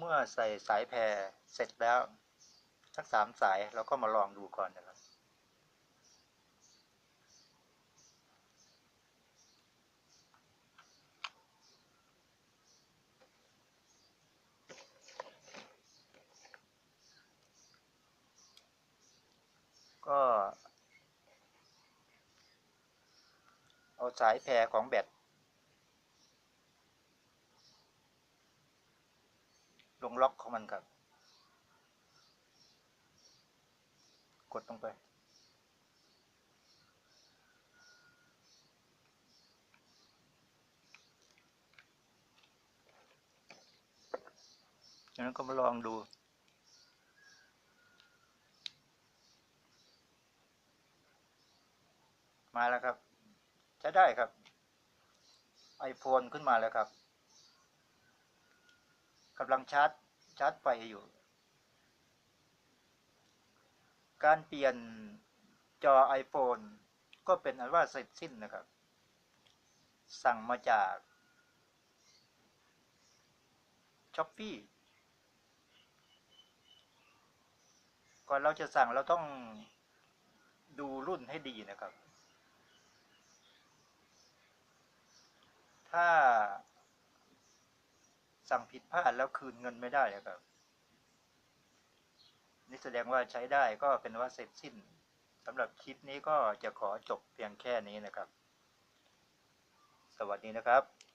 เมื่อใส่สายแพรเสร็จแล้วทั้งสามสายเราก็มาลองดูก่อนนะครับ ก็ เอาสายแพรของแบต ลงล็อกของมันครับ กดลงไป จากนั้นก็มาลองดูมาแล้วครับ ใช้ได้ครับ iPhone ขึ้นมาแล้วครับ กำลังชาร์จชาร์จไฟอยู่ การเปลี่ยนจอ iPhone ก็เป็นอันว่าเสร็จสิ้นนะครับ สั่งมาจากช้อปปี้ก่อนเราจะสั่งเราต้องดูรุ่นให้ดีนะครับ ถ้า สั่งผิดพลาดแล้วคืนเงินไม่ได้นะครับนี่แสดงว่าใช้ได้ก็เป็นว่าเสร็จสิ้นสำหรับคลิปนี้ก็จะขอจบเพียงแค่นี้นะครับ สวัสดีนะครับ